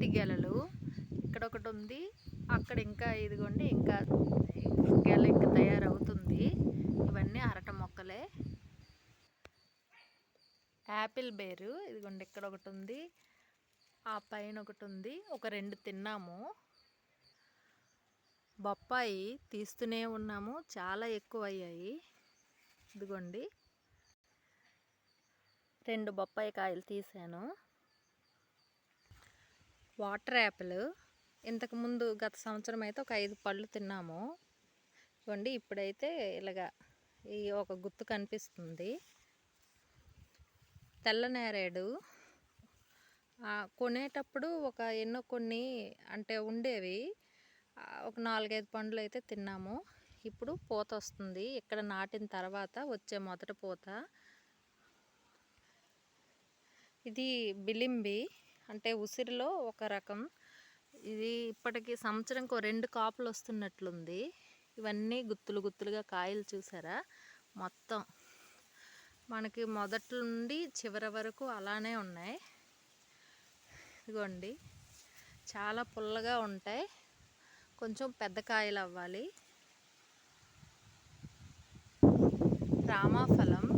అరటి గెలలు. ఇక్కడ ఒకటి ఉంది. అక్కడ ఇంకా ఇదిగోండి ఇంకా గెల ఇంకా తయారవుతుంది. ఇవన్నీ అరట మొక్కలే. యాపిల్ బేరు ఇదిగోండి ఇక్కడ ఒకటి ఉంది. ఆ పైన ఒకటి ఉంది. ఒక రెండు తిన్నాము. బొప్పాయి తీస్తూనే ఉన్నాము. చాలా ఎక్కువ అయ్యాయి ఇదిగోండి. రెండు బొప్పాయి కాయలు తీసాను. Water apple. ఇంతకుముందు గత సంవత్సరం అయితే ఒక ఐదు పళ్ళు తిన్నాము. ఇవ్వండి ఇప్పుడైతే ఇలాగా ఈ ఒక గుత్తు కనిపిస్తుంది. తెల్ల నేరేడు. కొనేటప్పుడు ఒక ఎన్నో కొన్ని అంటే ఉండేవి. ఒక నాలుగైదు పండ్లు అయితే తిన్నాము. ఇప్పుడు పూత వస్తుంది. ఇక్కడ నాటిన తర్వాత వచ్చే మొదటి పూత. ఇది బిలింబి. అంటే ఉసిరిలో ఒక రకం. ఇది ఇప్పటికి సంవత్సరంకి రెండు కాపులు వస్తున్నట్లుంది. ఇవన్నీ గుత్తులు గుత్తులుగా కాయలు చూసారా? మొత్తం. మనకి మొదటి నుండి చివరి వరకు అలానే ఉన్నాయి. ఇదిగోండి. చాలా పుల్లగా ఉంటాయి. కొంచెం పెద్ద కాయలు అవ్వాలి రామాఫలం.